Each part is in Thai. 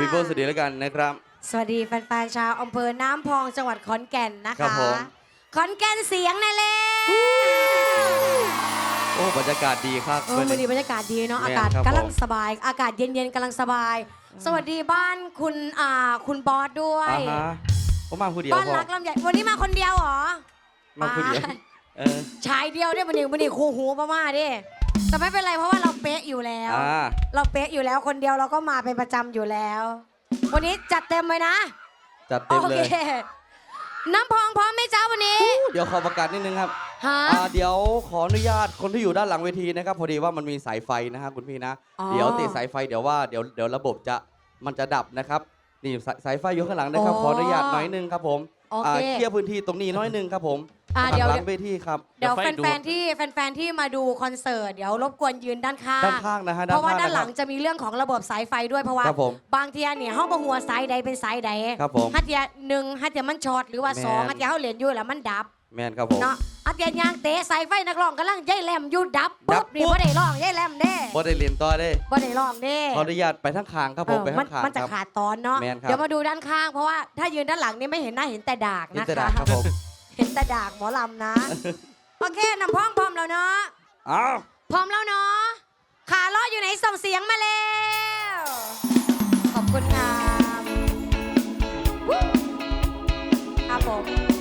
พี่โบสวัสดีแล้วกันนะครับ สวัสดีแฟนๆชาวอำเภอน้ำพองจังหวัดขอนแก่นนะครัคะบผม ขอนแก่นเสียงนั่นแหละโอ้บรรยากาศดีครับ เออวันนี้บรรยากาศดีเนาะแม่อานกาศครับกำลังผมสบาย อากาศเย็นๆกำลังสบาย สวัสดีบ้านคุณอ่าคุณบอสด้วย อ่าฮะผมมาผู้เดียวบ้านพอรักลำใหญ่วันนี้มาคนเดียวเหรอ มาผู้เดียว บ้าน เออ ชายเดียวได้วันนี้วันนี้คู่หูประมาดิแต่ไม่เป็นไรเพราะว่าเราเป๊ะอยู่แล้ว อ่า เราเป๊ะอยู่แล้วคนเดียวเราก็มาเป็นประจำอยู่แล้ว วันนี้จัดเต็มเลยนะ จัดเต็มโอเลเค ย น้ำพองพร้อมไหมจ้าวันนี้เดี๋ยวขอประกาศนิดนึงครับฮะ อ่าเดี๋ยวขออนุญาตคนที่อยู่ด้านหลังเวทีนะครับพอดีว่ามันมีสายไฟนะฮะคุณพี่นะ อ๋อ เดี๋ยวติดสายไฟเดี๋ยวว่าเดี๋ยวเดี๋ยวระบบจะมันจะดับนะครับนี่สายสายไฟอยู่ข้างหลังนะครับขออนุญาตหน่อยนึงครับผมโอเคอ่าเคลียร์พื้นที่ตรงนี้น้อยนึงครับผม อ่าเดี๋ยว หลังเวทีครับ เดี๋ยวไฟแฟนๆที่แฟนๆที่มาดูคอนเสิร์ตเดี๋ยวรบกวนยืนด้านข้าง ด้านข้างนะฮะเพราะว่าด้านหลังข้จะมีเรื่องของระบบสายไฟด้วยเพราะว่าครับผมบางทีเนี่ยห้องประหัวสายใดเป็นสายใดครับผมฮัตเทียหนึ่งฮัตเทียมันช็อตหรือว่าแม่นสองฮัตเทียเขาเหรียญอยู่แล้วมันดับแมนครับผม เนาะฮัตเทียยางเตะสายไฟนักร้องกำลังย่ายแหลมอยู่ดับดัปุ๊บบ นี่ปุ๊บบ่ได้ร้องย่ายแหลมเด้บ่ได้เรียนต่อได้บ่ได้ร้องเด้ขออนุญาตไปทั้งคางครับผมเออไปมัทั้งคางมันจะครับ ขาดตอนเนาะแม่นครับ เดี๋ยวมาดูด้านข้างเพราะว่าถ้ายืนด้านหลังนี่ไม่เห็นหน้าเห็นแต่ดากนี่นะจะคะด่าครับผม เห็นแต่ดากหมอลำนะ โอเคน้ำพองพร้อมแล้วเนาะ อ้าวพร้อมแล้วเนาะ ขาล้ออยู่ไหนส่งเสียงมาแล้ว ขอบคุณครับวู้ครับผม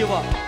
มีพื้